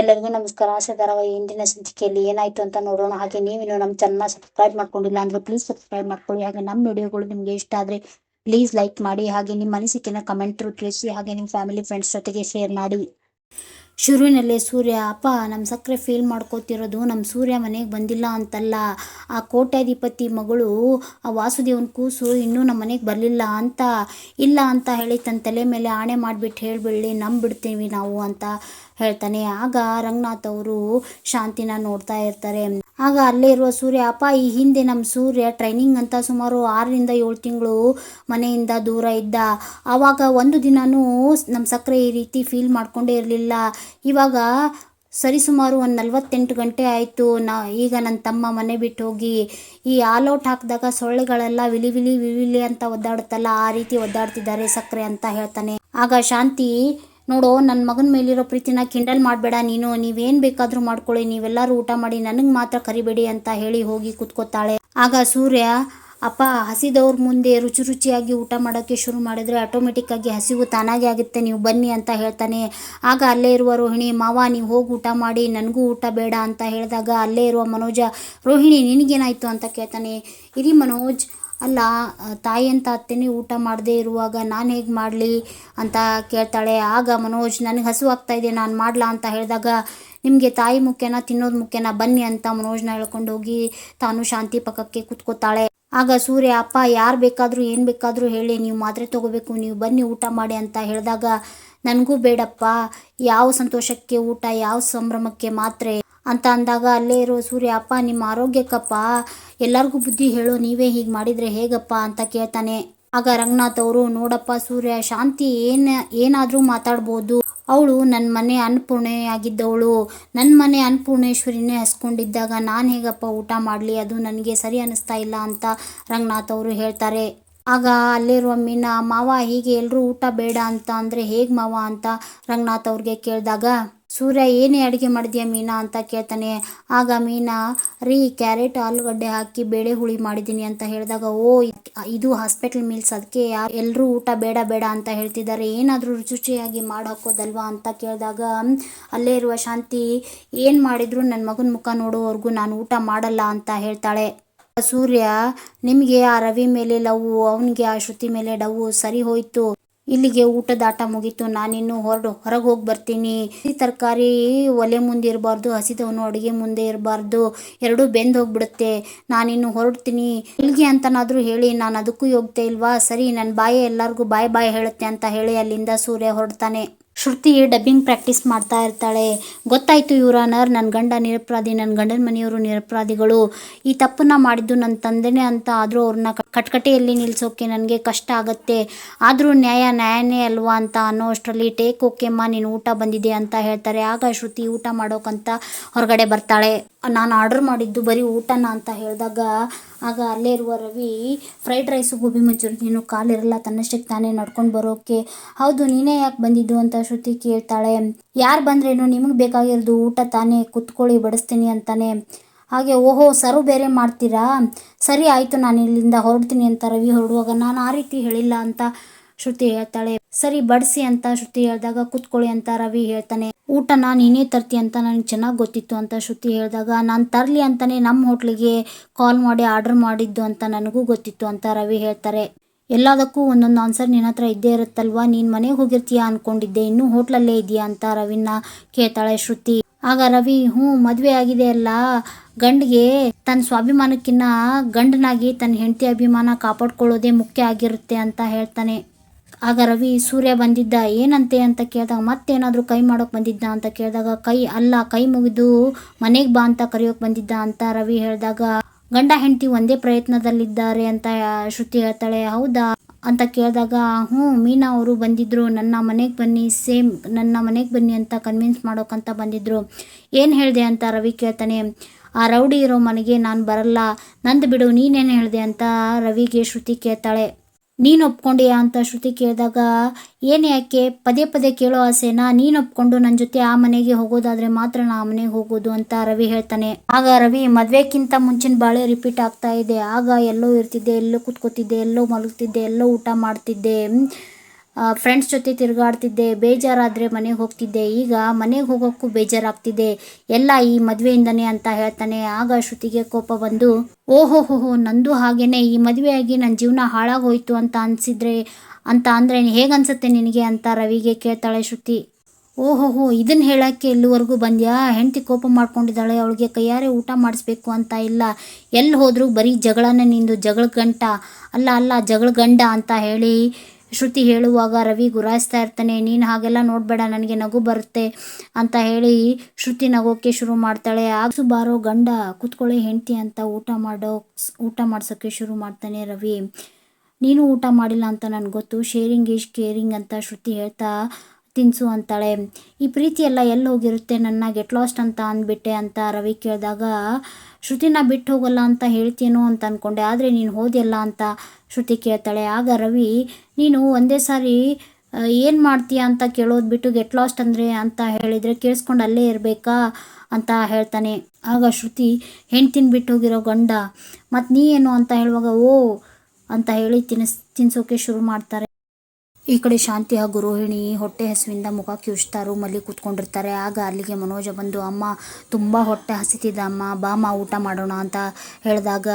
ಎಲ್ಲರಿಗೂ ನಮಸ್ಕಾರ. ಆಸೆ ಧಾರಾವಾಹಿ ಇಂದಿನ ಸಂಚಿಕೆಯಲ್ಲಿ ಏನಾಯ್ತು ಅಂತ ನೋಡೋಣ. ಹಾಗೆ ನೀವೇನು ನಮ್ಮ ಚಾನಲ್ನ ಸಬ್ಸ್ಕ್ರೈಬ್ ಮಾಡ್ಕೊಂಡಿಲ್ಲ ಅಂದ್ರೆ ಪ್ಲೀಸ್ ಸಬ್ಸ್ಕ್ರೈಬ್ ಮಾಡ್ಕೊಳ್ಳಿ. ಹಾಗೆ ನಮ್ಮ ವಿಡಿಯೋಗಳು ನಿಮಗೆ ಇಷ್ಟ ಆದ್ರೆ ಪ್ಲೀಸ್ ಲೈಕ್ ಮಾಡಿ. ಹಾಗೆ ನಿಮ್ಮ ಅನಿಸಿಕೆನ ಕಮೆಂಟ್ ತಿಳಿಸಿ. ಹಾಗೆ ನಿಮ್ಮ ಫ್ಯಾಮಿಲಿ ಫ್ರೆಂಡ್ಸ್ ಜೊತೆಗೆ ಶೇರ್ ಮಾಡಿ. ಶುರುವಿನಲ್ಲೇ ಸೂರ್ಯ, ಅಪ್ಪ ನಮ್ಮ ಸಕ್ಕರೆ ಫೀಲ್ ಮಾಡ್ಕೋತಿರೋದು ನಮ್ಮ ಸೂರ್ಯ ಮನೆಗೆ ಬಂದಿಲ್ಲ ಅಂತಲ್ಲ. ಆ ಕೋಟ್ಯಾಧಿಪತಿ ಮಗಳು, ಆ ವಾಸುದೇವನ ಕೂಸು ಇನ್ನೂ ನಮ್ಮ ಮನೆಗೆ ಬರಲಿಲ್ಲ ಅಂತ, ಇಲ್ಲ ಅಂತ ಹೇಳಿ ತನ್ನ ತಲೆ ಮೇಲೆ ಆಣೆ ಮಾಡಿಬಿಟ್ಟು ಹೇಳಿಬಿಡಲಿ ನಂಬಿಡ್ತೀವಿ ನಾವು ಅಂತ ಹೇಳ್ತಾನೆ. ಆಗ ರಂಗನಾಥ್ ಅವರು ಶಾಂತಿನ ನೋಡ್ತಾ ಇರ್ತಾರೆ. ಆಗ ಅಲ್ಲೇ ಇರುವ ಸೂರ್ಯ, ಅಪ್ಪ, ಈ ಹಿಂದೆ ನಮ್ಮ ಸೂರ್ಯ ಟ್ರೈನಿಂಗ್ ಅಂತ ಸುಮಾರು ಆರರಿಂದ ಏಳು ತಿಂಗಳು ಮನೆಯಿಂದ ದೂರ ಇದ್ದ. ಆವಾಗ ಒಂದು ದಿನವೂ ನಮ್ಮ ಸಕ್ಕರೆ ಈ ರೀತಿ ಫೀಲ್ ಮಾಡಿಕೊಂಡೇ ಇರಲಿಲ್ಲ. ಇವಾಗ ಸರಿಸುಮಾರು ಒಂದು ನಲ್ವತ್ತೆಂಟು ಗಂಟೆ ಆಯಿತು. ನಾ, ಈಗ ನನ್ನ ತಮ್ಮ ಮನೆ ಬಿಟ್ಟು ಹೋಗಿ, ಈ ಆಲ್ ಔಟ್ ಹಾಕಿದಾಗ ಸೊಳ್ಳೆಗಳೆಲ್ಲ ವಿಲಿ ವಿಲಿ ವಿಲಿ ಅಂತ ಒದ್ದಾಡುತ್ತಲ್ಲ, ಆ ರೀತಿ ಒದ್ದಾಡ್ತಿದ್ದಾರೆ ಸಕ್ಕರೆ ಅಂತ ಹೇಳ್ತಾನೆ. ಆಗ ಶಾಂತಿ ನೋಡು ನನ್ನ ಮಗನ ಮೇಲಿರೋ ಪ್ರೀತಿನ ಕಿಂಡಲ್ ಮಾಡಬೇಡ ನೀನು, ನೀವೇನು ಬೇಕಾದರೂ ಮಾಡ್ಕೊಳ್ಳಿ, ನೀವೆಲ್ಲರೂ ಊಟ ಮಾಡಿ ನನಗೆ ಮಾತ್ರ ಕರಿಬೇಡಿ ಅಂತ ಹೇಳಿ ಹೋಗಿ ಕುತ್ಕೋತಾಳೆ. ಆಗ ಸೂರ್ಯ, ಅಪ್ಪ, ಹಸಿದವ್ರ ಮುಂದೆ ರುಚಿ ರುಚಿಯಾಗಿ ಊಟ ಮಾಡೋಕ್ಕೆ ಶುರು ಮಾಡಿದ್ರೆ ಆಟೋಮೆಟಿಕ್ಕಾಗಿ ಹಸಿವು ತಾನಾಗೆ ಆಗುತ್ತೆ, ನೀವು ಬನ್ನಿ ಅಂತ ಹೇಳ್ತಾನೆ. ಆಗ ಅಲ್ಲೇ ಇರುವ ರೋಹಿಣಿ, ಮಾವ, ನೀವು ಹೋಗಿ ಊಟ ಮಾಡಿ, ನನಗೂ ಊಟ ಬೇಡ ಅಂತ ಹೇಳಿದಾಗ ಅಲ್ಲೇ ಇರುವ ಮನೋಜ, ರೋಹಿಣಿ, ನಿನಗೇನಾಯಿತು? ಅಂತ ಕೇಳ್ತಾನೆ. ಇರಿ ಮನೋಜ್ ಅಲ್ಲ, ತಾಯಿ ಅಂತ ಅತ್ತೆನೇ ಊಟ ಮಾಡದೇ ಇರುವಾಗ ನಾನು ಹೇಗೆ ಮಾಡಲಿ ಅಂತ ಕೇಳ್ತಾಳೆ. ಆಗ ಮನೋಜ್, ನನಗೆ ಹಸು ಆಗ್ತಾ ಇದೆ, ನಾನು ಮಾಡಲಾ? ಅಂತ ಹೇಳಿದಾಗ, ನಿಮಗೆ ತಾಯಿ ಮುಖ್ಯನ, ತಿನ್ನೋದು ಮುಖ್ಯನ, ಬನ್ನಿ ಅಂತ ಮನೋಜ್ನ ಹೇಳ್ಕೊಂಡು ಹೋಗಿ ತಾನು ಶಾಂತಿ ಪಕ್ಕಕ್ಕೆ ಕುತ್ಕೋತಾಳೆ. ಆಗ, ಸೂರ್ಯ, ಅಪ್ಪ, ಯಾರು ಬೇಕಾದರೂ, ಏನು ಬೇಕಾದರೂ ಹೇಳಿ, ನೀವು ಮಾತ್ರೆ ತಗೋಬೇಕು, ನೀವು ಬನ್ನಿ ಊಟ ಮಾಡಿ ಅಂತ ಹೇಳಿದಾಗ, ನನಗೂ ಬೇಡಪ್ಪ. ಯಾವ ಸಂತೋಷಕ್ಕೆ ಊಟ, ಯಾವ ಸಂಭ್ರಮಕ್ಕೆ ಮಾತ್ರೆ? ಅಂತ ಅಂದಾಗ ಅಲ್ಲೇ ಇರೋ ಸೂರ್ಯ ಅಪ್ಪ ನಿಮ್ಮ ಆರೋಗ್ಯಕ್ಕಪ್ಪ, ಎಲ್ಲರಿಗೂ ಬುದ್ಧಿ ಹೇಳು, ನೀವೇ ಹೀಗೆ ಮಾಡಿದರೆ ಹೇಗಪ್ಪ ಅಂತ ಕೇಳ್ತಾನೆ. ಆಗ ರಂಗನಾಥ್ ಅವರು, ನೋಡಪ್ಪ ಸೂರ್ಯ, ಶಾಂತಿ ಏನ, ಏನಾದರೂ ಮಾತಾಡ್ಬೋದು. ಅವಳು ನನ್ನ ಮನೆ ಅನ್ನಪೂರ್ಣೆಯಾಗಿದ್ದವಳು. ನನ್ನ ಮನೆ ಅನ್ನಪೂರ್ಣೇಶ್ವರಿನೇ ಹಸ್ಕೊಂಡಿದ್ದಾಗ ನಾನು ಹೇಗಪ್ಪ ಊಟ ಮಾಡಲಿ, ಅದು ನನಗೆ ಸರಿ ಅನ್ನಿಸ್ತಾ ಇಲ್ಲ ಅಂತ ರಂಗನಾಥ್ ಅವರು ಹೇಳ್ತಾರೆ. ಆಗ ಅಲ್ಲಿರುವ ಮೀನಾ, ಮಾವ, ಹೀಗೆ ಎಲ್ಲರೂ ಊಟ ಬೇಡ ಅಂತ ಅಂದರೆ ಹೇಗೆ ಮಾವ ಅಂತ ರಂಗನಾಥ್ ಅವ್ರಿಗೆ ಕೇಳಿದಾಗ, ಸೂರ್ಯ, ಏನೇ ಅಡುಗೆ ಮಾಡಿದ್ಯಾ ಮೀನಾ ಅಂತ ಕೇಳ್ತಾನೆ. ಆಗ ಮೀನಾ, ರೀ, ಕ್ಯಾರೆಟ್, ಆಲೂಗಡ್ಡೆ ಹಾಕಿ ಬೇಳೆ ಹುಳಿ ಮಾಡಿದ್ದೀನಿ ಅಂತ ಹೇಳಿದಾಗ, ಓ, ಇದು ಹಾಸ್ಪಿಟಲ್ ಮೀಲ್ಸ್, ಅದಕ್ಕೆ ಎಲ್ಲರೂ ಊಟ ಬೇಡ ಬೇಡ ಅಂತ ಹೇಳ್ತಿದ್ದಾರೆ. ಏನಾದರೂ ರುಚಿಯಾಗಿ ಮಾಡಿ ಹಾಕೋದಲ್ವಾ ಅಂತ ಕೇಳಿದಾಗ, ಅಲ್ಲೇ ಇರುವ ಶಾಂತಿ, ಏನು ಮಾಡಿದ್ರು ನನ್ನ ಮಗನ ಮುಖ ನೋಡೋವರೆಗೂ ನಾನು ಊಟ ಮಾಡಲ್ಲ ಅಂತ ಹೇಳ್ತಾಳೆ. ಸೂರ್ಯ, ನಿಮಗೆ ಆ ರವಿ ಮೇಲೆ ಲವ್, ಅವನಿಗೆ ಆ ಶ್ರುತಿ ಮೇಲೆ ಡವ್ ಸರಿ ಹೋಯ್ತು. ಇಲ್ಲಿಗೆ ಊಟದಾಟ ಮುಗೀತು. ನಾನಿನ್ನು ಹೊರಡು, ಹೊರಗೆ ಹೋಗಿ ಬರ್ತೀನಿ. ಹಸಿ ತರಕಾರಿ ಒಲೆ ಮುಂದೆ ಇರಬಾರ್ದು, ಹಸಿದವನು ಅಡುಗೆ ಮುಂದೆ ಇರಬಾರ್ದು. ಎರಡೂ ಬೆಂದು ಹೋಗ್ಬಿಡುತ್ತೆ. ನಾನಿನ್ನು ಹೊರಡ್ತೀನಿ. ಇಲ್ಲಿಗೆ ಅಂತನಾದರೂ ಹೇಳಿ, ನಾನು ಅದಕ್ಕೂ ಹೋಗ್ತಾ ಇಲ್ವಾ? ಸರಿ ನನ್ನ ಬಾಯಿ ಎಲ್ಲರಿಗೂ ಬಾಯ್ ಬಾಯ್ ಹೇಳುತ್ತೆ ಅಂತ ಹೇಳಿ ಅಲ್ಲಿಂದ ಸೂರ್ಯ ಹೊರಡ್ತಾನೆ. ಶ್ರುತಿ ಡಬ್ಬಿಂಗ್ ಪ್ರಾಕ್ಟೀಸ್ ಮಾಡ್ತಾ ಇರ್ತಾಳೆ. ಗೊತ್ತಾಯ್ತು ಯುವರಾನರ್ ನನ್ನ ಗಂಡ ನಿರಪರಾಧಿ ನನ್ನ ಗಂಡನ ಮನೆಯವರು ನಿರಪರಾಧಿಗಳು. ಈ ತಪ್ಪನ್ನ ಮಾಡಿದ್ದು ನನ್ನ ತಂದೆನೇ ಅಂತ ಆದರೂ ಅವ್ರನ್ನ ಕಟ್ಕಟೆಯಲ್ಲಿ ನಿಲ್ಲಿಸೋಕೆ ನನಗೆ ಕಷ್ಟ ಆಗುತ್ತೆ. ಆದರೂ ನ್ಯಾಯ ನ್ಯಾಯನೇ ಅಲ್ವಾ ಅಂತ ಅನ್ನೋ ಅಷ್ಟರಲ್ಲಿ, ಟೇಕ್ ಓಕೆಮ್ಮ, ನೀನು ಊಟ ಬಂದಿದೆ ಅಂತ ಹೇಳ್ತಾರೆ. ಆಗ ಶ್ರುತಿ ಊಟ ಮಾಡೋಕಂತ ಹೊರಗಡೆ ಬರ್ತಾಳೆ. ನಾನು ಆರ್ಡರ್ ಮಾಡಿದ್ದು ಬರೀ ಊಟನ ಅಂತ ಹೇಳಿದಾಗ, ಆಗ ಅಲ್ಲೇ ಇರುವ ರವಿ ಫ್ರೈಡ್ ರೈಸು ಗೋಬಿ ಮಂಚೂರಿ, ನೀನು ಕಾಲಿರಲ್ಲ ತನ್ನಷ್ಟಕ್ಕೆ ತಾನೇ ನಡ್ಕೊಂಡು ಬರೋಕೆ. ಹೌದು, ನೀನೇ ಯಾಕೆ ಬಂದಿದ್ದು? ಅಂತ ಶ್ರುತಿ ಕೇಳ್ತಾಳೆ. ಯಾರು ಬಂದ್ರೇನು? ನಿಮಗೆ ಬೇಕಾಗಿರೋದು ಊಟ ತಾನೇ, ಕುತ್ಕೊಳ್ಳಿ, ಬಡಿಸ್ತೀನಿ ಅಂತಾನೆ. ಹಾಗೆ, ಓಹೋ ಸರ್ವ್ ಬೇರೆ ಮಾಡ್ತೀರಾ? ಸರಿ, ಆಯಿತು, ನಾನು ಇಲ್ಲಿಂದ ಹೊರಡ್ತೀನಿ ಅಂತ ರವಿ ಹೊರಡುವಾಗ, ನಾನು ಆ ರೀತಿ ಹೇಳಿಲ್ಲ ಅಂತ ಶ್ರುತಿ ಹೇಳ್ತಾಳೆ. ಸರಿ, ಬಡಿಸಿ ಅಂತ ಶ್ರುತಿ ಹೇಳಿದಾಗ, ಕುತ್ಕೊಳ್ಳಿ ಅಂತ ರವಿ ಹೇಳ್ತಾನೆ. ಊಟನ ನೀನೇ ತರ್ತಿ ಅಂತ ನನಗೆ ಚೆನ್ನಾಗಿ ಗೊತ್ತಿತ್ತು ಅಂತ ಶ್ರುತಿ ಹೇಳಿದಾಗ, ನಾನು ತರಲಿ ಅಂತಲೇ ನಮ್ಮ ಹೋಟ್ಲಿಗೆ ಕಾಲ್ ಮಾಡಿ ಆರ್ಡರ್ ಮಾಡಿದ್ದು ಅಂತ ನನಗೂ ಗೊತ್ತಿತ್ತು ಅಂತ ರವಿ ಹೇಳ್ತಾರೆ. ಎಲ್ಲದಕ್ಕೂ ಒಂದೊಂದು ಆನ್ಸರ್ ನಿನ್ನ ಹತ್ರ ಇದ್ದೇ ಇರುತ್ತಲ್ವಾ? ನೀನು ಮನೆಗೆ ಹೋಗಿರ್ತೀಯಾ ಅಂದ್ಕೊಂಡಿದ್ದೆ ಇನ್ನೂ ಹೋಟ್ಲಲ್ಲೇ ಇದೆಯಾ ಅಂತ ರವಿನ ಕೇಳ್ತಾಳೆ ಶ್ರುತಿ. ಆಗ ರವಿ, ಹ್ಞೂ, ಮದುವೆ ಆಗಿದೆ ಅಲ್ಲ. ಗಂಡಿಗೆ ತನ್ನ ಸ್ವಾಭಿಮಾನಕ್ಕಿನ್ನ ಗಂಡನಾಗಿ ತನ್ನ ಹೆಂಡತಿ ಅಭಿಮಾನ ಕಾಪಾಡ್ಕೊಳ್ಳೋದೇ ಮುಖ್ಯ ಆಗಿರುತ್ತೆ ಅಂತ ಹೇಳ್ತಾನೆ. ಆಗ ರವಿ, ಸೂರ್ಯ ಬಂದಿದ್ದ, ಏನಂತೆ? ಅಂತ ಕೇಳಿದಾಗ, ಮತ್ತೇನಾದರೂ ಕೈ ಮಾಡೋಕೆ ಬಂದಿದ್ದ? ಅಂತ ಕೇಳಿದಾಗ, ಕೈ ಅಲ್ಲ, ಕೈ ಮುಗಿದು ಮನೆಗೆ ಬಾ ಅಂತ ಕರೆಯೋಕೆ ಬಂದಿದ್ದ? ಅಂತ ರವಿ ಹೇಳಿದಾಗ, ಗಂಡ, ಹೆಂಡತಿ ಒಂದೇ ಪ್ರಯತ್ನದಲ್ಲಿದ್ದಾರೆ ಅಂತ ಶ್ರುತಿ ಹೇಳ್ತಾಳೆ, ಹೌದಾ? ಅಂತ ಕೇಳಿದಾಗ, ಹ್ಞೂ, ಮೀನಾ ಅವರು ಬಂದಿದ್ದರು ನನ್ನ ಮನೆಗೆ ಬನ್ನಿ, ಸೇಮ್ ನನ್ನ ಮನೆಗೆ ಬನ್ನಿ ಅಂತ ಕನ್ವಿನ್ಸ್ ಮಾಡೋಕ್ಕಂತ ಬಂದಿದ್ದರು ಏನು ಹೇಳಿದೆ? ಅಂತ ರವಿ ಕೇಳ್ತಾನೆ, ಆ ರೌಡಿ ಇರೋ ಮನೆಗೆ ನಾನು ಬರಲ್ಲ. ನಂದು ಬಿಡು, ನೀನೇನು ಹೇಳಿದೆ? ಅಂತ ರವಿಗೆ ಶ್ರುತಿ ಕೇಳ್ತಾಳೆ. ನೀನು ಒಪ್ಕೊಂಡಿಯಾ ಅಂತ ಶ್ರುತಿ ಕೇಳಿದಾಗ, ಏನು ಯಾಕೆ? ಪದೇ ಪದೇ ಕೇಳೋ ಆಸೆನ? ನೀನು ಒಪ್ಕೊಂಡು ನನ್ನ ಜೊತೆ ಆ ಮನೆಗೆ ಹೋಗೋದಾದ್ರೆ ಮಾತ್ರ ನಾ ಆ ಮನೆಗೆ ಹೋಗೋದು ಅಂತ ರವಿ ಹೇಳ್ತಾನೆ. ಆಗ ರವಿ, ಮದುವೆಕ್ಕಿಂತ ಮುಂಚಿನ ಬಾಳೆ ರಿಪೀಟ್ ಆಗ್ತಾ ಇದೆ. ಆಗ ಎಲ್ಲೋ ಇರ್ತಿದ್ದೆ, ಎಲ್ಲೋ ಕುತ್ಕೋತಿದ್ದೆ, ಎಲ್ಲೋ ಮಲಗ್ತಿದ್ದೆ, ಎಲ್ಲೋ ಊಟ ಮಾಡ್ತಿದ್ದೆ. ಫ್ರೆಂಡ್ಸ್ ಜೊತೆ ತಿರುಗಾಡ್ತಿದ್ದೆ, ಬೇಜಾರಾದರೆ ಮನೆಗೆ ಹೋಗ್ತಿದ್ದೆ. ಈಗ ಮನೆಗೆ ಹೋಗೋಕ್ಕೂ ಬೇಜಾರಾಗ್ತಿದೆ. ಎಲ್ಲ ಈ ಮದುವೆಯಿಂದನೇ ಅಂತ ಹೇಳ್ತಾನೆ. ಆಗ ಶ್ರುತಿಗೆ ಕೋಪ ಬಂದು, ಓಹೋ, ಹೋ ನಂದು ಹಾಗೇನೆ. ಈ ಮದುವೆಯಾಗಿ ನನ್ನ ಜೀವನ ಹಾಳಾಗೋಯ್ತು ಅಂತ ಅನಿಸಿದ್ರೆ, ಅಂತ ಅಂದರೆ ಹೇಗನ್ಸುತ್ತೆ ನಿನಗೆ ಅಂತ ರವಿಗೆ ಕೇಳ್ತಾಳೆ ಶ್ರುತಿ. ಓಹೋ, ಹೋ ಇದನ್ನು ಹೇಳೋಕ್ಕೆ ಎಲ್ಲಿವರೆಗೂ ಬಂದ್ಯಾ? ಹೆಂಡತಿ ಕೋಪ ಮಾಡ್ಕೊಂಡಿದ್ದಾಳೆ, ಅವಳಿಗೆ ಕೈಯಾರೆ ಊಟ ಮಾಡಿಸ್ಬೇಕು ಅಂತ ಇಲ್ಲ. ಎಲ್ಲಿ ಹೋದರೂ ಬರೀ ಜಗಳನ ನಿಂದು ಜಗಳ ಗಂಟ. ಅಲ್ಲ ಅಲ್ಲ, ಜಗಳ ಗಂಡ ಅಂತ ಹೇಳಿ ಶ್ರುತಿ ಹೇಳುವಾಗ ರವಿ ಗುರಾಯಿಸ್ತಾ ಇರ್ತಾನೆ, ನೀನು ಹಾಗೆಲ್ಲ ನೋಡಬೇಡ, ನನಗೆ ನಗು ಬರುತ್ತೆ ಅಂತ ಹೇಳಿ ಶ್ರುತಿ ನಗೋಕ್ಕೆ ಶುರು ಮಾಡ್ತಾಳೆ. ಆಗಸು ಬಾರೋ ಗಂಡ, ಕೂತ್ಕೊಳ್ಳಿ ಹೆಂಡತಿ ಅಂತ ಊಟ ಮಾಡೋ, ಊಟ ಮಾಡ್ಸೋಕ್ಕೆ ಶುರು ಮಾಡ್ತಾನೆ ರವಿ. ನೀನು ಊಟ ಮಾಡಿಲ್ಲ ಅಂತ ನನಗೆ ಗೊತ್ತು ಶೇರಿಂಗ್ ಈಸ್ ಕೇರಿಂಗ್ ಅಂತ ಶ್ರುತಿ ಹೇಳ್ತಾ ತಿನ್ಸು ಅಂತಾಳೆ. ಈ ಪ್ರೀತಿ ಎಲ್ಲ ಎಲ್ಲಿ ಹೋಗಿರುತ್ತೆ ನನ್ನ ಗೆಟ್ ಲಾಸ್ಟ್ ಅಂತ ಅಂದ್ಬಿಟ್ಟೆ ಅಂತ ರವಿ ಕೇಳಿದಾಗ, ಶ್ರುತಿನ ಬಿಟ್ಟು ಹೋಗಲ್ಲ ಅಂತ ಹೇಳ್ತೀನೋ ಅಂತ ಅಂದ್ಕೊಂಡೆ ಆದರೆ ನೀನು ಹೋದಿಯಲ್ಲ ಅಂತ ಶ್ರುತಿ ಕೇಳ್ತಾಳೆ, ಆಗ ರವಿ, ನೀನು ಒಂದೇ ಸಾರಿ ಏನು ಮಾಡ್ತೀಯ ಅಂತ ಕೇಳೋದು ಬಿಟ್ಟು ಗೆಟ್ ಲಾಸ್ಟ್ ಅಂದರೆ ಅಂತ ಹೇಳಿದರೆ ಕೇಳಿಸ್ಕೊಂಡು ಅಲ್ಲೇ ಇರಬೇಕಾ? ಅಂತ ಹೇಳ್ತಾನೆ. ಆಗ ಶ್ರುತಿ, ಹೆಂಡ್ತಿನ ಬಿಟ್ಟು ಹೋಗಿರೋ ಗಂಡ ಮತ್ತು ನೀ ಏನು ಅಂತ ಹೇಳುವಾಗ, ಓ ಅಂತ ಹೇಳಿ ತಿನ್ನಿಸ್ ತಿನ್ನಿಸೋಕೆ ಶುರು ಮಾಡ್ತಾರೆ. ಈ ಕಡೆ ಶಾಂತಿ ಹಾಗೂ ರೋಹಿಣಿ ಹೊಟ್ಟೆ ಹಸುವಿಂದ ಮುಖ ಕಿವುಚ್ತಾ ರೂಮಲ್ಲಿ ಕೂತ್ಕೊಂಡಿರ್ತಾರೆ. ಆಗ ಅಲ್ಲಿಗೆ ಮನೋಜ ಬಂದು, ಅಮ್ಮ, ತುಂಬ ಹೊಟ್ಟೆ ಹಸಿತಿದೆ ಅಮ್ಮ ಬಾಮ ಊಟ ಮಾಡೋಣ ಅಂತ ಹೇಳಿದಾಗ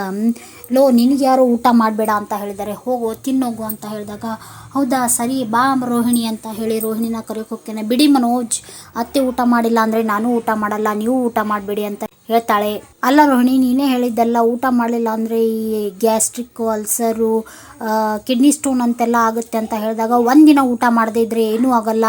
ಲೋ, ನಿನಗೆ ಯಾರು ಊಟ ಮಾಡಬೇಡ ಅಂತ ಹೇಳಿದ್ದಾರೆ. ಹೋಗು, ತಿನ್ನೋಗು ಅಂತ ಹೇಳಿದಾಗ, ಹೌದಾ, ಸರಿ, ಬಾ ರೋಹಿಣಿ ಅಂತ ಹೇಳಿ ರೋಹಿಣಿನ ಕರೆಯೋಕೆ ಹೋಗ್ತೇನೆ. ಬಿಡಿ ಮನೋಜ್, ಅತ್ತೆ ಊಟ ಮಾಡಿಲ್ಲ ಅಂದರೆ ನಾನು ಊಟ ಮಾಡಲ್ಲ, ನೀವು ಊಟ ಮಾಡಬೇಡಿ ಅಂತ ಹೇಳ್ತಾಳೆ, ಅಲ್ಲ ರೋಹಿಣಿ, ನೀನೇ ಹೇಳಿದ್ದೆಲ್ಲ ಊಟ ಮಾಡಲಿಲ್ಲ ಅಂದರೆ ಈ ಗ್ಯಾಸ್ಟ್ರಿಕ್ ಅಲ್ಸರು ಕಿಡ್ನಿ ಸ್ಟೋನ್ ಅಂತೆಲ್ಲ ಆಗುತ್ತೆ ಅಂತ ಹೇಳಿದಾಗ ಒಂದಿನ ಊಟ ಮಾಡದೇ ಇದ್ದರೆ ಏನೂ ಆಗಲ್ಲ.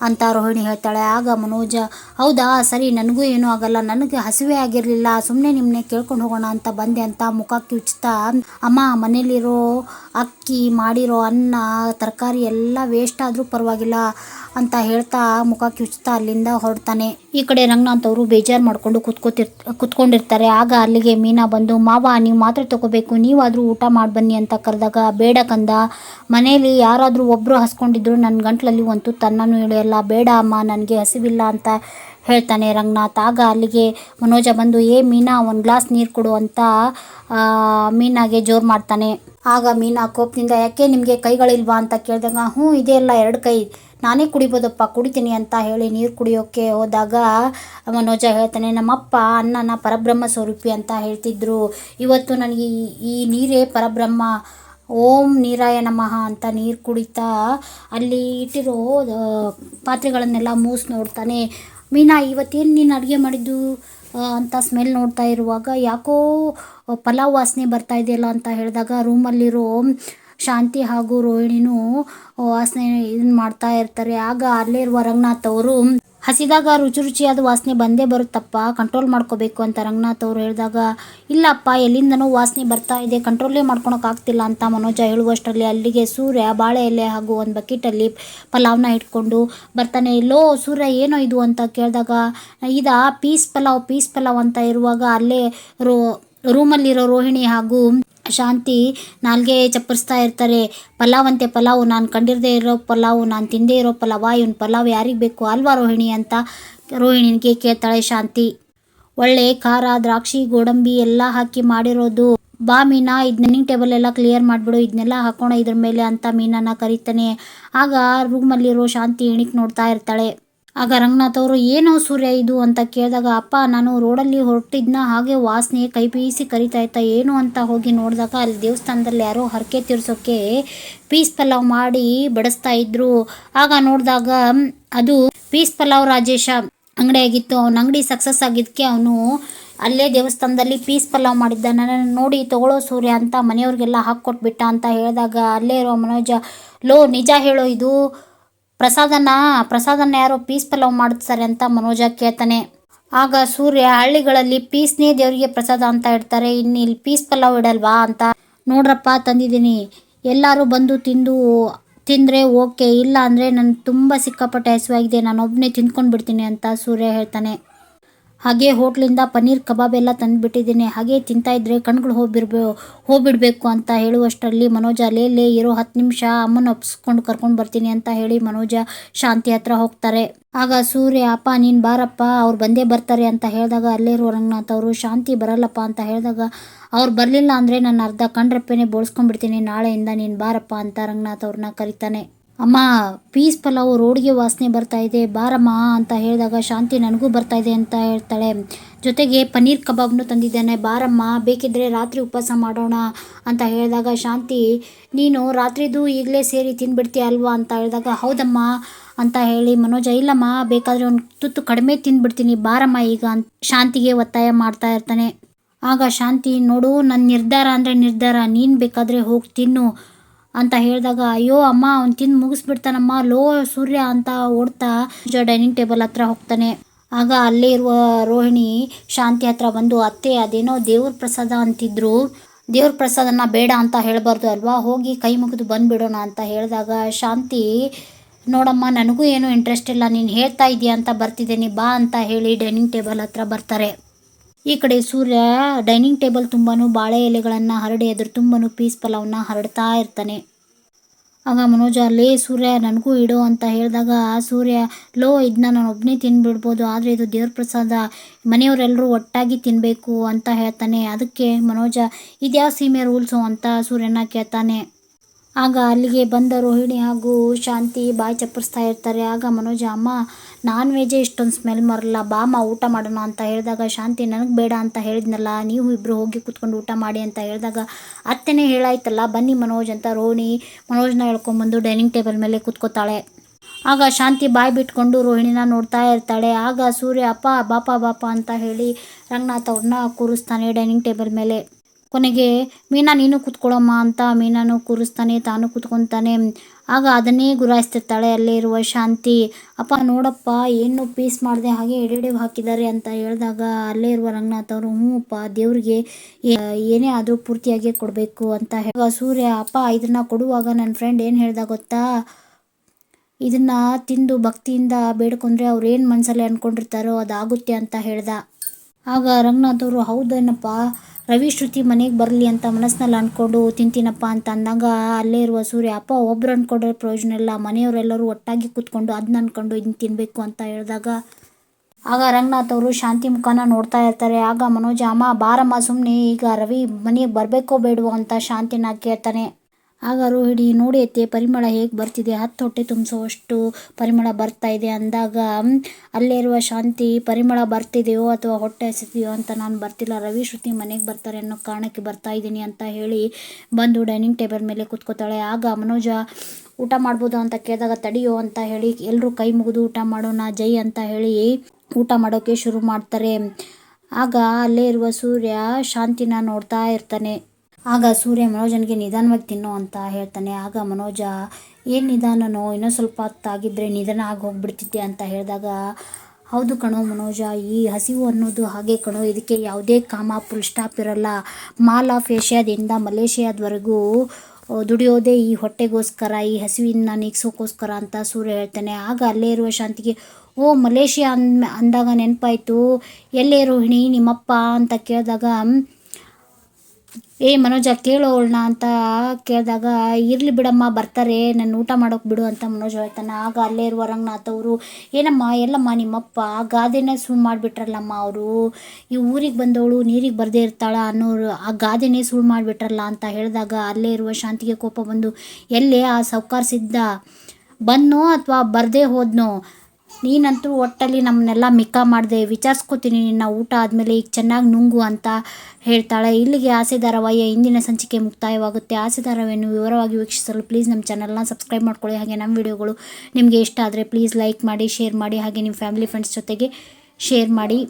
ಅಂತ ರೋಹಿಣಿ ಹೇಳ್ತಾಳೆ. ಆಗ ಮನೋಜ, ಹೌದಾ? ಸರಿ, ನನಗೂ ಏನೂ ಆಗಲ್ಲ. ನನಗೆ ಹಸಿವೆ ಆಗಿರಲಿಲ್ಲ. ಸುಮ್ಮನೆ ನಿಮ್ಮನ್ನೇ ಕೇಳ್ಕೊಂಡು ಹೋಗೋಣ ಅಂತ ಬಂದೆ ಅಂತ ಮುಖ ಕಿವುಚ್ತಾ, ಅಮ್ಮ, ಮನೇಲಿರೋ ಅಕ್ಕಿ ಮಾಡಿರೋ ಅನ್ನ, ತರಕಾರಿ ಎಲ್ಲ ವೇಸ್ಟ್ ಆದರೂ ಪರವಾಗಿಲ್ಲ ಅಂತ ಹೇಳ್ತಾ ಮುಖ ಕಿಚ್ತಾ ಅಲ್ಲಿಂದ ಹೊರಡ್ತಾನೆ. ಈ ಕಡೆ ರಂಗನಾಥ್ ಅವರು ಬೇಜಾರು ಮಾಡಿಕೊಂಡು ಕುತ್ಕೋತಿರ್, ಕುತ್ಕೊಂಡಿರ್ತಾರೆ. ಆಗ ಅಲ್ಲಿಗೆ ಮೀನಾ ಬಂದು, ಮಾವ, ನೀವು ಮಾತ್ರೆ ತಗೋಬೇಕು. ನೀವಾದರೂ ಊಟ ಮಾಡಿ ಬನ್ನಿ ಅಂತ ಕರೆದಾಗ, ಬೇಡ ಕಂದ. ಮನೇಲಿ ಯಾರಾದರೂ ಒಬ್ಬರು ಹಸ್ಕೊಂಡಿದ್ರು ನನ್ನ ಗಂಟ್ಲಲ್ಲಿ ಒಂದು ತನ್ನೂ ಇಳಿಯಲ್ಲ ಬೇಡ ಅಮ್ಮ, ನನಗೆ ಹಸಿವಿಲ್ಲ ಅಂತ ಹೇಳ್ತಾನೆ ರಂಗನಾಥ್. ಆಗ ಅಲ್ಲಿಗೆ ಮನೋಜ ಬಂದು, ಏ ಮೀನಾ, ಒಂದು ಗ್ಲಾಸ್ ನೀರು ಕೊಡು ಅಂತ ಮೀನಾಗೆ ಜೋರು ಮಾಡ್ತಾನೆ. ಆಗ ಮೀನಾ ಕೋಪದಿಂದ, ಯಾಕೆ ನಿಮಗೆ ಕೈಗಳಿಲ್ವಾ? ಅಂತ ಕೇಳಿದಾಗ, ಹ್ಞೂ ಇದೆಯಲ್ಲ ಎರಡು ಕೈ. ನಾನೇ ಕುಡಿಬೋದಪ್ಪ, ಕುಡಿತೀನಿ ಅಂತ ಹೇಳಿ ನೀರು ಕುಡಿಯೋಕ್ಕೆ ಹೋದಾಗ ಮನೋಜ ಹೇಳ್ತಾನೆ, ನಮ್ಮಪ್ಪ ಅನ್ನನ ಪರಬ್ರಹ್ಮ ಸ್ವರೂಪಿ ಅಂತ ಹೇಳ್ತಿದ್ರು. ಇವತ್ತು ನನಗೆ ಈ ನೀರೇ ಪರಬ್ರಹ್ಮ ಓಂ ನೀರಾಯ ನಮಃ ಅಂತ ನೀರು ಕುಡಿತಾ ಅಲ್ಲಿ ಇಟ್ಟಿರೋ ಪಾತ್ರೆಗಳನ್ನೆಲ್ಲ ಮೂಸ್ ನೋಡ್ತಾನೆ. ಮೀನಾ, ಇವತ್ತೇನು ನೀನು ಅಡುಗೆ ಮಾಡಿದ್ದು ಅಂತ ಸ್ಮೆಲ್ ನೋಡ್ತಾ ಇರುವಾಗ ಯಾಕೋ ಪಲಾವ್ ವಾಸನೆ ಬರ್ತಾ ಇದೆಯಲ್ಲ ಅಂತ ಹೇಳಿದಾಗ ರೂಮಲ್ಲಿರೋ ಶಾಂತಿ ಹಾಗೂ ರೋಹಿಣಿನೂ ವಾಸನೆ ಇದನ್ನ ಮಾಡ್ತಾ ಇರ್ತಾರೆ. ಆಗ ಅಲ್ಲೇ ಇರುವ ರಂಗನಾಥ್ ಅವರು ಹಸಿದಾಗ ರುಚಿ ರುಚಿಯಾದ ವಾಸನೆ ಬಂದೇ ಬರುತ್ತಪ್ಪ ಕಂಟ್ರೋಲ್ ಮಾಡ್ಕೋಬೇಕು ಅಂತ ರಂಗನಾಥ್ ಅವರು ಹೇಳಿದಾಗ, ಇಲ್ಲಪ್ಪ, ಎಲ್ಲಿಂದನೂ ವಾಸನೆ ಬರ್ತಾ ಇದೆ ಕಂಟ್ರೋಲೇ ಮಾಡ್ಕೊಳಕ್ಕಾಗ್ತಿಲ್ಲ ಅಂತ ಮನೋಜ ಹೇಳುವಷ್ಟರಲ್ಲಿ ಅಲ್ಲಿಗೆ ಸೂರ್ಯ ಬಾಳೆ ಎಲೆ ಹಾಗೂ ಒಂದು ಬಕೆಟಲ್ಲಿ ಪಲಾವ್ನ ಇಟ್ಕೊಂಡು ಬರ್ತಾನೆ ಎಲ್ಲೋ ಸೂರ್ಯ, ಏನೋ ಇದು? ಅಂತ ಕೇಳಿದಾಗ, ಇದಾ ಪೀಸ್ ಪಲಾವ್ ಪೀಸ್ ಪಲಾವ್ ಅಂತ ಇರುವಾಗ ಅಲ್ಲೇ ರೋ ರೂಮಲ್ಲಿರೋ ರೋಹಿಣಿ ಹಾಗೂ ಶಾಂತಿ ನಾಲ್ಗೆ ಚಪ್ಪರಿಸ್ತಾ ಇರ್ತಾರೆ. ಪಲಾವ್ ಅಂತೆ ಪಲಾವು, ನಾನು ಕಂಡಿರದೇ ಇರೋ ಪಲಾವು, ನಾನು ತಿಂದೇ ಇರೋ ಪಲಾವ ಇವನ್ ಪಲಾವ್ ಯಾರಿಗೆ ಬೇಕು? ಅಲ್ವಾ ರೋಹಿಣಿ ಅಂತ ರೋಹಿಣಿಗೆ ಕೇಳ್ತಾಳೆ ಶಾಂತಿ. ಒಳ್ಳೆ ಖಾರ, ದ್ರಾಕ್ಷಿ, ಗೋಡಂಬಿ ಎಲ್ಲ ಹಾಕಿ ಮಾಡಿರೋದು. ಬಾ ಮೀನಾ, ಇದು ಡೈನಿಂಗ್ ಟೇಬಲ್ ಎಲ್ಲ ಕ್ಲಿಯರ್ ಮಾಡಿಬಿಡು ಇದನ್ನೆಲ್ಲ ಹಾಕೋಣ ಇದ್ರ ಮೇಲೆ ಅಂತ ಮೀನನ್ನ ಕರೀತಾನೆ. ಆಗ ರೂಮಲ್ಲಿರೋ ಶಾಂತಿ ಎಣಿಕ್ ನೋಡ್ತಾ ಇರ್ತಾಳೆ. ಆಗ ರಂಗನಾಥ್ ಅವರು, ಏನೋ ಸೂರ್ಯ ಇದು ಅಂತ ಕೇಳಿದಾಗ, ಅಪ್ಪ, ನಾನು ರೋಡಲ್ಲಿ ಹೊರಟಿದ್ನ ಹಾಗೆ ವಾಸನೆ, ಕೈ ಬೀಸಿ ಕರಿತಾ ಇತ್ತ ಏನು ಅಂತ ಹೋಗಿ ನೋಡಿದಾಗ ಅಲ್ಲಿ ದೇವಸ್ಥಾನದಲ್ಲಿ ಯಾರೋ ಹರಕೆ ತೀರ್ಸೋಕೆ ಪೀಸ್ ಪಲಾವ್ ಮಾಡಿ ಬಡಿಸ್ತಾ ಇದ್ರು. ಆಗ ನೋಡಿದಾಗ, ಅದು ಪೀಸ್ ಪಲಾವ್ ರಾಜೇಶ ಅಂಗಡಿಯಾಗಿತ್ತು. ಅವನ ಅಂಗಡಿ ಸಕ್ಸಸ್ ಆಗಿದ್ದಕ್ಕೆ ಅವನು ಅಲ್ಲೇ ದೇವಸ್ಥಾನದಲ್ಲಿ ಪೀಸ್ ಪಲಾವ್ ಮಾಡಿದ್ದ. ನನ್ನನ್ನು ನೋಡಿ ತಗೊಳ್ಳೋ ಸೂರ್ಯ ಅಂತ ಮನೆಯವ್ರಿಗೆಲ್ಲ ಹಾಕ್ಕೊಟ್ಬಿಟ್ಟ ಅಂತ ಹೇಳಿದಾಗ, ಅಲ್ಲೇ ಇರೋ ಮನೋಜ, ಲೋ, ನಿಜ ಹೇಳೋ ಇದು. ಪ್ರಸಾದನ ಪ್ರಸಾದನ್ನ ಯಾರೋ ಪೀಸ್ ಪಲಾವ್ ಮಾಡ್ತಾರೆ ಅಂತ ಮನೋಜ ಕೇಳ್ತಾನೆ. ಆಗ ಸೂರ್ಯ ಹಳ್ಳಿಗಳಲ್ಲಿ ಪೀಸ್ನೇ ದೇವರಿಗೆ ಪ್ರಸಾದ ಅಂತ ಇಡ್ತಾರೆ. ಇನ್ನು ಇಲ್ಲಿ ಪೀಸ್ ಪಲಾವ್ ಇಡಲ್ವಾ ಅಂತ ನೋಡ್ರಪ್ಪ ತಂದಿದ್ದೀನಿ. ಎಲ್ಲರೂ ಬಂದು ತಿಂದು, ತಿಂದರೆ ಓಕೆ, ಇಲ್ಲ ಅಂದರೆ ನಾನು ತುಂಬ ಸಿಕ್ಕಾಪಟ್ಟೆ ಹಸಿವಾಗಿದೆ ನಾನು ಒಬ್ಬನೇ ತಿಂದ್ಕೊಂಡು ಬಿಡ್ತೀನಿ ಅಂತ ಸೂರ್ಯ ಹೇಳ್ತಾನೆ. ಹಾಗೆ ಹೋಟ್ಲಿಂದ ಪನ್ನೀರ್ ಕಬಾಬ್ ಎಲ್ಲ ತಂದುಬಿಟ್ಟಿದ್ದೀನಿ. ಹಾಗೆ ತಿಂತಾ ಇದ್ರೆ ಕಣ್ಗಳು ಹೋಗ್ಬಿಡ್ಬೇ ಹೋಗ್ಬಿಡ್ಬೇಕು ಅಂತ ಹೇಳುವಷ್ಟರಲ್ಲಿ ಮನೋಜ ಅಲ್ಲೇ ಇರೋ ಹತ್ತು ನಿಮಿಷ ಅಮ್ಮನ ಒಪ್ಸ್ಕೊಂಡು ಕರ್ಕೊಂಡು ಬರ್ತೀನಿ ಅಂತ ಹೇಳಿ ಮನೋಜ ಶಾಂತಿ ಹತ್ರ ಹೋಗ್ತಾರೆ. ಆಗ ಸೂರ್ಯ, ಅಪ್ಪ, ನೀನು ಬಾರಪ್ಪ, ಅವ್ರು ಬಂದೇ ಬರ್ತಾರೆ ಅಂತ ಹೇಳಿದಾಗ ಅಲ್ಲೇ ಇರೋ ರಂಗನಾಥ್ ಅವರು, ಶಾಂತಿ ಬರಲ್ಲಪ್ಪ ಅಂತ ಹೇಳಿದಾಗ, ಅವ್ರು ಬರಲಿಲ್ಲ ಅಂದರೆ ನಾನು ಅರ್ಧ ಕಣ್ರಪ್ಪೇನೆ ಬೋಳ್ಸ್ಕೊಂಡ್ಬಿಡ್ತೀನಿ, ನಾಳೆಯಿಂದ ನೀನು ಬಾರಪ್ಪ ಅಂತ ರಂಗನಾಥ್ ಅವ್ರನ್ನ ಕರಿತಾನೆ. ಅಮ್ಮ ಪೀಸ್ ಪಲಾವು ರೋಡ್ಗೆ ವಾಸನೆ ಬರ್ತಾ ಇದೆ. ಬಾರಮ್ಮ ಅಂತ ಹೇಳಿದಾಗ ಶಾಂತಿ ನನಗೂ ಬರ್ತಾ ಇದೆ ಅಂತ ಹೇಳ್ತಾಳೆ. ಜೊತೆಗೆ ಪನ್ನೀರ್ ಕಬಾಬ್ನು ತಂದಿದ್ದೇನೆ. ಬಾರಮ್ಮ, ಬೇಕಿದ್ರೆ ರಾತ್ರಿ ಉಪವಾಸ ಮಾಡೋಣ ಅಂತ ಹೇಳಿದಾಗ ಶಾಂತಿ, ನೀನು ರಾತ್ರಿದು ಈಗಲೇ ಸೇರಿ ತಿನ್ಬಿಡ್ತೀಯ ಅಲ್ವಾ ಅಂತ ಹೇಳಿದಾಗ, ಹೌದಮ್ಮ ಅಂತ ಹೇಳಿ ಮನೋಜ, ಇಲ್ಲಮ್ಮ, ಬೇಕಾದರೆ ಒಂದು ತುತ್ತು ಕಡಿಮೆ ತಿನ್ಬಿಡ್ತೀನಿ ಬಾರಮ್ಮ ಈಗ ಅಂತ ಶಾಂತಿಗೆ ಒತ್ತಾಯ ಮಾಡ್ತಾ ಇರ್ತಾನೆ. ಆಗ ಶಾಂತಿ, ನೋಡು ನನ್ನ ನಿರ್ಧಾರ ಅಂದರೆ ನಿರ್ಧಾರ, ನೀನು ಬೇಕಾದರೆ ಹೋಗಿ ತಿನ್ನು. ಅಂತ ಹೇಳಿದಾಗ, ಅಯ್ಯೋ ಅಮ್ಮ, ಅವ್ನು ತಿಂದು ಮುಗಿಸ್ಬಿಡ್ತಾನಮ್ಮ, ಲೋ ಸೂರ್ಯ ಅಂತ ಓಡ್ತಾ ಡೈನಿಂಗ್ ಟೇಬಲ್ ಹತ್ರ ಹೋಗ್ತಾನೆ. ಆಗ ಅಲ್ಲೇ ಇರುವ ರೋಹಿಣಿ ಶಾಂತಿ ಹತ್ರ ಬಂದು, ಅತ್ತೆ, ಅದೇನೋ ದೇವ್ರ ಪ್ರಸಾದ ಅಂತಿದ್ರು. ದೇವ್ರ ಪ್ರಸಾದನ ಬೇಡ ಅಂತ ಹೇಳಬಾರ್ದು ಅಲ್ವಾ? ಹೋಗಿ ಕೈ ಮುಗಿದು ಬಂದುಬಿಡೋಣ ಅಂತ ಹೇಳಿದಾಗ ಶಾಂತಿ, ನೋಡಮ್ಮ, ನನಗೂ ಏನೂ ಇಂಟ್ರೆಸ್ಟ್ ಇಲ್ಲ. ನೀನು ಹೇಳ್ತಾ ಇದೀಯ ಅಂತ ಬರ್ತಿದ್ದೀನಿ. ಬಾ ಅಂತ ಹೇಳಿ ಡೈನಿಂಗ್ ಟೇಬಲ್ ಹತ್ರ ಬರ್ತಾರೆ. ಈ ಕಡೆ ಸೂರ್ಯ ಡೈನಿಂಗ್ ಟೇಬಲ್ ತುಂಬಾನು ಬಾಳೆ ಎಲೆಗಳನ್ನ ಹರಡಿ ಅದ್ರ ತುಂಬಾನು ಪೀಸ್ ಪಲಾವ್ನ ಹರಡ್ತಾ ಇರ್ತಾನೆ. ಆಗ ಮನೋಜ, ಲೇ ಸೂರ್ಯ, ನನಗೂ ಇಡು ಅಂತ ಹೇಳಿದಾಗ ಸೂರ್ಯ, ಲೋ ಇದನ್ನ ನಾನು ಒಬ್ಬನೇ ತಿನ್ಬಿಡ್ಬೋದು, ಆದರೆ ಇದು ದೇವ್ರ ಪ್ರಸಾದ ಮನೆಯವರೆಲ್ಲರೂ ಒಟ್ಟಾಗಿ ತಿನ್ನಬೇಕು ಅಂತ ಹೇಳ್ತಾನೆ. ಅದಕ್ಕೆ ಮನೋಜ, ಇದ್ಯಾವ ಸೀಮೆ ರೂಲ್ಸು ಅಂತ ಸೂರ್ಯನ ಕೇಳ್ತಾನೆ. ಆಗ ಅಲ್ಲಿಗೆ ಬಂದ ರೋಹಿಣಿ ಹಾಗೂ ಶಾಂತಿ ಬಾಯಿ ಚಪ್ಪರಿಸ್ತಾ ಇರ್ತಾರೆ. ಆಗ ಮನೋಜ, ಅಮ್ಮ ನಾನ್ ವೆಜೇ ಇಷ್ಟೊಂದು ಸ್ಮೆಲ್ ಬರಲ್ಲ ಬಾಮ ಊಟ ಮಾಡೋಣ ಅಂತ ಹೇಳಿದಾಗ, ಶಾಂತಿ, ನನಗೆ ಬೇಡ ಅಂತ ಹೇಳಿದ್ನಲ್ಲ. ನೀವು ಇಬ್ಬರು ಹೋಗಿ ಕೂತ್ಕೊಂಡು ಊಟ ಮಾಡಿ ಅಂತ ಹೇಳಿದಾಗ, ಅತ್ತೆನೇ ಹೇಳಾಯ್ತಲ್ಲ, ಬನ್ನಿ ಮನೋಜ್ ಅಂತ ರೋಹಿಣಿ ಮನೋಜ್ನ ಹೇಳ್ಕೊಂಬಂದು ಡೈನಿಂಗ್ ಟೇಬಲ್ ಮೇಲೆ ಕೂತ್ಕೋತಾಳೆ. ಆಗ ಶಾಂತಿ ಬಾಯಿ ಬಿಟ್ಕೊಂಡು ರೋಹಿಣಿನ ನೋಡ್ತಾ ಇರ್ತಾಳೆ. ಆಗ ಸೂರ್ಯ, ಅಪ್ಪ, ಬಾಪ ಬಾಪ ಅಂತ ಹೇಳಿ ರಂಗನಾಥ ಅವ್ರನ್ನ ಕೂರಿಸ್ತಾನೆ ಡೈನಿಂಗ್ ಟೇಬಲ್ ಮೇಲೆ. ಕೊನೆಗೆ, ಮೀನಾ, ನೀನು ಕೂತ್ಕೊಳ್ಳಮ್ಮ ಅಂತ ಮೀನಾನು ಕೂರಿಸ್ತಾನೆ, ತಾನು ಕೂತ್ಕೊತಾನೆ. ಆಗ ಅದನ್ನೇ ಗುರಾಯಿಸ್ತಿರ್ತಾಳೆ. ಅಲ್ಲೇ ಇರುವ ಶಾಂತಿ, ಅಪ್ಪ, ನೋಡಪ್ಪ, ಏನು ಪೀಸ್ ಮಾಡಿದೆ, ಹಾಗೆ ಎಡೆಡೆಗೆ ಹಾಕಿದ್ದಾರೆ ಅಂತ ಹೇಳಿದಾಗ ಅಲ್ಲೇ ಇರುವ ರಂಗನಾಥ್ ಅವರು, ಹ್ಞೂ ಅಪ್ಪ, ದೇವ್ರಿಗೆ ಏನೇ ಆದರೂ ಪೂರ್ತಿಯಾಗಿ ಕೊಡಬೇಕು ಅಂತ ಹೇಳುವ ಸೂರ್ಯ, ಅಪ್ಪ, ಇದನ್ನ ಕೊಡುವಾಗ ನನ್ನ ಫ್ರೆಂಡ್ ಏನು ಹೇಳ್ದ ಗೊತ್ತಾ? ಇದನ್ನ ತಿಂದು ಭಕ್ತಿಯಿಂದ ಬೇಡ್ಕೊಂಡ್ರೆ ಅವ್ರು ಏನು ಮನಸ್ಸಲ್ಲಿ ಅಂದ್ಕೊಂಡಿರ್ತಾರೋ ಅದಾಗುತ್ತೆ ಅಂತ ಹೇಳ್ದ. ಆಗ ರಂಗನಾಥವರು ಹೌದೇನಪ್ಪ, ರವಿ ಶ್ರುತಿ ಮನೆಗೆ ಬರಲಿ ಅಂತ ಮನಸ್ಸಿನಲ್ಲಿ ಅಂದ್ಕೊಂಡು ತಿಂತೀನಪ್ಪ ಅಂತ ಅಂದಾಗ ಅಲ್ಲೇ ಇರುವ ಸೂರ್ಯ, ಅಪ್ಪ, ಒಬ್ರು ಅಂದ್ಕೊಂಡ್ರೆ ಪ್ರಯೋಜನ ಇಲ್ಲ, ಮನೆಯವರೆಲ್ಲರೂ ಒಟ್ಟಾಗಿ ಕೂತ್ಕೊಂಡು ಅದನ್ನ ಅಂದ್ಕೊಂಡು ಇದನ್ನ ತಿನ್ನಬೇಕು ಅಂತ ಹೇಳಿದಾಗ ಆಗ ರಂಗನಾಥ್ ಅವರು ಶಾಂತಿ ಮುಖನ ನೋಡ್ತಾ ಇರ್ತಾರೆ. ಆಗ ಮನೋಜ, ಅಮ್ಮ, ಬಾರಮ್ಮ ಸುಮ್ಮನೆ ಈಗ ರವಿ ಮನೆಗೆ ಬರಬೇಕೋ ಬೇಡವೋ ಅಂತ ಶಾಂತಿನ ಕೇಳ್ತಾನೆ. ಆಗ ರೋಹಿಣಿ, ನೋಡಿ ಅತ್ತೆ ಪರಿಮಳ ಹೇಗೆ ಬರ್ತಿದೆ? ಹತ್ತು ಹೊಟ್ಟೆ ತುಂಬಿಸೋವಷ್ಟು ಪರಿಮಳ ಬರ್ತಾ ಇದೆ ಅಂದಾಗ, ಅಲ್ಲೇ ಶಾಂತಿ ಪರಿಮಳ ಬರ್ತಿದೆಯೋ ಅಥವಾ ಹೊಟ್ಟೆ ಹಸಿದೆಯೋ ಅಂತ ನಾನು ಬರ್ತಿಲ್ಲ. ರವಿ, ಶ್ರುತಿ ಮನೆಗೆ ಬರ್ತಾರೆ ಅನ್ನೋ ಕಾರಣಕ್ಕೆ ಬರ್ತಾ ಇದ್ದೀನಿ ಅಂತ ಹೇಳಿ ಬಂದು ಡೈನಿಂಗ್ ಟೇಬಲ್ ಮೇಲೆ ಕೂತ್ಕೋತಾಳೆ. ಆಗ ಮನೋಜ, ಊಟ ಮಾಡ್ಬೋದು ಅಂತ ಕೇಳಿದಾಗ ತಡಿಯೋ ಅಂತ ಹೇಳಿ ಎಲ್ಲರೂ ಕೈ ಮುಗಿದು ಊಟ ಮಾಡೋಣ, ಜೈ ಅಂತ ಹೇಳಿ ಊಟ ಮಾಡೋಕ್ಕೆ ಶುರು ಮಾಡ್ತಾರೆ. ಆಗ ಅಲ್ಲೇ ಇರುವ ಸೂರ್ಯ ಶಾಂತಿನ ನೋಡ್ತಾ ಇರ್ತಾನೆ. ಆಗ ಸೂರ್ಯ ಮನೋಜನಿಗೆ, ನಿಧಾನವಾಗಿ ತಿನ್ನು ಅಂತ ಹೇಳ್ತಾನೆ. ಆಗ ಮನೋಜ, ಏನು ನಿಧಾನನೋ ಇನ್ನೂ ಸ್ವಲ್ಪ ಹೊತ್ತಾಗಿದ್ದರೆ ನಿಧಾನ ಆಗಿ ಹೋಗ್ಬಿಡ್ತಿದ್ದೆ ಅಂತ ಹೇಳಿದಾಗ, ಹೌದು ಕಣೋ ಮನೋಜ, ಈ ಹಸಿವು ಅನ್ನೋದು ಹಾಗೆ ಕಣೋ. ಇದಕ್ಕೆ ಯಾವುದೇ ಕಾಮ ಫುಲ್ ಸ್ಟಾಪ್ ಇರಲ್ಲ. ಮಾಲ್ ಆಫ್ ಏಷ್ಯಾದಿಂದ ಮಲೇಷ್ಯಾದವರೆಗೂ ದುಡಿಯೋದೇ ಈ ಹೊಟ್ಟೆಗೋಸ್ಕರ, ಈ ಹಸಿವಿನ ನೀಗ್ಸೋಕ್ಕೋಸ್ಕರ ಅಂತ ಸೂರ್ಯ ಹೇಳ್ತಾನೆ. ಆಗ ಅಲ್ಲೇ ಇರುವ ಶಾಂತಿಗೆ, ಓ, ಮಲೇಷ್ಯಾ ಅಂದ, ಅಂದಾಗ ನೆನಪಾಯಿತು. ಎಲ್ಲೇ ರೋಹಿಣಿ ನಿಮ್ಮಪ್ಪ? ಅಂತ ಕೇಳಿದಾಗ ಏ ಮನೋಜ, ಕೇಳು ಅವಳನ್ನ ಅಂತ ಕೇಳಿದಾಗ, ಇರಲಿ ಬಿಡಮ್ಮ, ಬರ್ತಾರೆ ನನ್ನ ಊಟ ಮಾಡೋಕೆ ಬಿಡು ಅಂತ ಮನೋಜ್ ಹೇಳ್ತಾನೆ. ಆಗ ಅಲ್ಲೇ ಇರುವ ರಂಗನಾಥ್ ಅವರು, ಏನಮ್ಮ, ಎಲ್ಲಮ್ಮ ನಿಮ್ಮಪ್ಪ ಗಾದೆನೇ ಸುಳ್ಳು ಮಾಡಿಬಿಟ್ರಲ್ಲಮ್ಮ ಅವರು? ಈ ಊರಿಗೆ ಬಂದವಳು ನೀರಿಗೆ ಬರದೇ ಇರ್ತಾಳ ಅನ್ನೋರು, ಆ ಗಾದೆನೇ ಸುಳ್ಳು ಮಾಡಿಬಿಟ್ರಲ್ಲ ಅಂತ ಹೇಳಿದಾಗ ಅಲ್ಲೇ ಇರುವ ಶಾಂತಿಗೆ ಕೋಪ ಬಂದು, ಎಲ್ಲೇ ಆ ಸೌಕಾರ ಸಿದ್ಧ ಬಂದ್ನೋ ಅಥವಾ ಬರದೇ ಹೋದ್ನೋ? ನೀನಂತೂ ಒಟ್ಟಲ್ಲಿ ನಮ್ಮನ್ನೆಲ್ಲ ಮಿಕ್ಕ ಮಾಡಿದೆ, ವಿಚಾರಿಸ್ಕೋತೀನಿ ನಿನ್ನ ಊಟ ಆದಮೇಲೆ ಈಗ ಚೆನ್ನಾಗಿ ನುಂಗು ಅಂತ ಹೇಳ್ತಾಳೆ. ಇಲ್ಲಿಗೆ ಆಸೆ ಧಾರಾವಾಹಿಯ ಇಂದಿನ ಸಂಚಿಕೆ ಮುಕ್ತಾಯವಾಗುತ್ತೆ. ಆಸೆ ಧಾರಾವಾಹಿಯನ್ನು ವಿವರವಾಗಿ ವೀಕ್ಷಿಸಲು ಪ್ಲೀಸ್ ನಮ್ಮ ಚಾನಲ್ನ ಸಬ್ಸ್ಕ್ರೈಬ್ ಮಾಡ್ಕೊಳ್ಳಿ. ಹಾಗೆ ನಮ್ಮ ವಿಡಿಯೋಗಳು ನಿಮಗೆ ಇಷ್ಟ ಆದರೆ ಪ್ಲೀಸ್ ಲೈಕ್ ಮಾಡಿ ಶೇರ್ ಮಾಡಿ, ಹಾಗೆ ನಿಮ್ಮ ಫ್ಯಾಮಿಲಿ ಫ್ರೆಂಡ್ಸ್ ಜೊತೆಗೆ ಶೇರ್ ಮಾಡಿ.